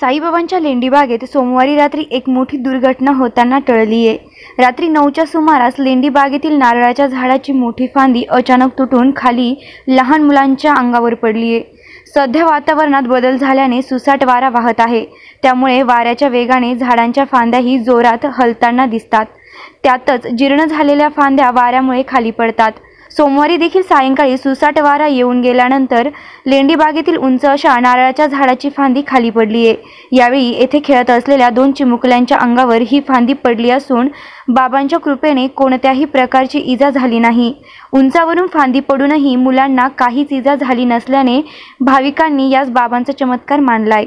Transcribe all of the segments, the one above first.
साईबाबांच्या लेंडीबागेत सोमवारी रात्री एक मोठी दुर्घटना होताना टळली आहे रात्री नऊच्या सुमारास लेंडीबागेतील नारळाच्या झाडाची मोठी फांदी अचानक तुटून खाली लहान मुलांच्या अंगावर पडली आहे सध्या वातावरणात बदल झाल्याने सुसाट वारा वाहत आहे. त्यामुळे वाऱ्याच्या वेगाने झाडांच्या फांद्याही जोरात हलताना दिसतात. त्यातच जीर्ण झालेल्या फांद्या वाऱ्यामुळे खाली पडतात. सोमवारी देखील सायंकाळी सुसाट वारा येऊन गेल्यानंतर लेंडीबागेतील उंच अशा नारळाच्या झाडाची फांदी खाली पडली आहे यावेळी येथे खेळत असलेल्या दोन चिमुकल्यांच्या अंगावर ही फांदी पडली असून बाबांच्या कृपेने कोणत्याही प्रकारची इजा झाली नाही उंचावरून फांदी पडूनही मुलांना काहीच इजा झाली नसल्याने भाविकांनी यास बाबांचा चमत्कार मानलाय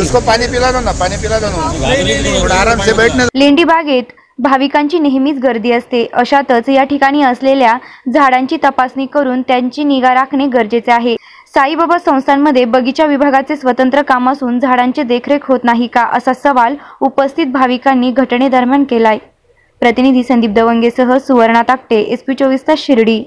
उसको पाणी पिला दो ना पाणी पिला दो ना। आराम से बैठ ना लेंडीबागेत भाविकांची नेहमीच गर्दी असते. अशातच या ठिकाणी असलेल्या झाडांची तपासणी करून त्यांची निगा राखणे गरजेचे आहे. साईबाबा संस्थांमध्ये बगीचा विभागाचे स्वतंत्र काम असून झाडांची देखरेख होत नाही का असा सवाल उपस्थित भाविकांनी घटनेदरम्यान केलाय. प्रतिनिधी संदीप दवंगेसह सुवर्णा ताकटे एस पी चोवीस तास शिर्डी.